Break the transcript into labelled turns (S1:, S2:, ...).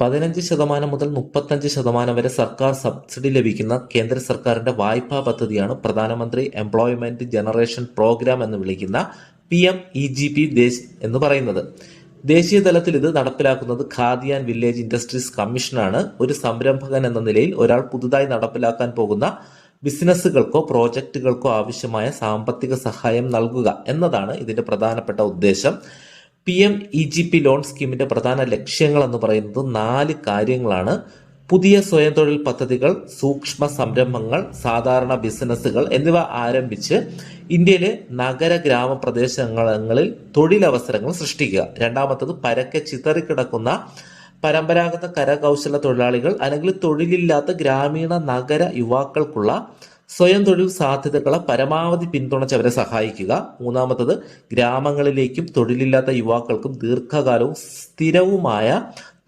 S1: പതിനഞ്ച് ശതമാനം മുതൽ മുപ്പത്തഞ്ച് ശതമാനം വരെ സർക്കാർ സബ്സിഡി ലഭിക്കുന്ന കേന്ദ്ര സർക്കാരിന്റെ വായ്പാ പദ്ധതിയാണ് പ്രധാനമന്ത്രി എംപ്ലോയ്മെന്റ് ജനറേഷൻ പ്രോഗ്രാം എന്ന് വിളിക്കുന്ന P M E G P എന്ന് പറയുന്നത്. ദേശീയ തലത്തിൽ ഇത് നടപ്പിലാക്കുന്നത് ഖാദി ആൻഡ് വില്ലേജ് ഇൻഡസ്ട്രീസ് കമ്മീഷനാണ്. ഒരു സംരംഭകൻ എന്ന നിലയിൽ ഒരാൾ പുതുതായി നടപ്പിലാക്കാൻ പോകുന്ന ബിസിനസ്സുകൾക്കോ പ്രോജക്റ്റുകൾക്കോ ആവശ്യമായ സാമ്പത്തിക സഹായം നൽകുക എന്നതാണ് ഇതിന്റെ പ്രധാനപ്പെട്ട ഉദ്ദേശം. P M E G P loan സ്കീമിന്റെ പ്രധാന ലക്ഷ്യങ്ങൾ എന്ന് പറയുന്നത് നാല് കാര്യങ്ങളാണ്. പുതിയ സ്വയം തൊഴിൽ പദ്ധതികൾ സൂക്ഷ്മ സംരംഭങ്ങൾ സാധാരണ ബിസിനസ്സുകൾ എന്നിവ ആരംഭിച്ച് ഇന്ത്യയിലെ നഗര ഗ്രാമപ്രദേശങ്ങളിൽ തൊഴിലവസരങ്ങൾ സൃഷ്ടിക്കുക. രണ്ടാമത്തത് പരക്കെ ചിതറിക്കിടക്കുന്ന പരമ്പരാഗത കരകൗശല തൊഴിലാളികൾ അല്ലെങ്കിൽ തൊഴിലില്ലാത്ത ഗ്രാമീണ നഗര യുവാക്കൾക്കുള്ള സ്വയം തൊഴിൽ സാധ്യതകളെ പരമാവധി പിന്തുണച്ച് അവരെ സഹായിക്കുക. മൂന്നാമത്തത് ഗ്രാമങ്ങളിലേക്കും തൊഴിലില്ലാത്ത യുവാക്കൾക്കും ദീർഘകാലവും സ്ഥിരവുമായ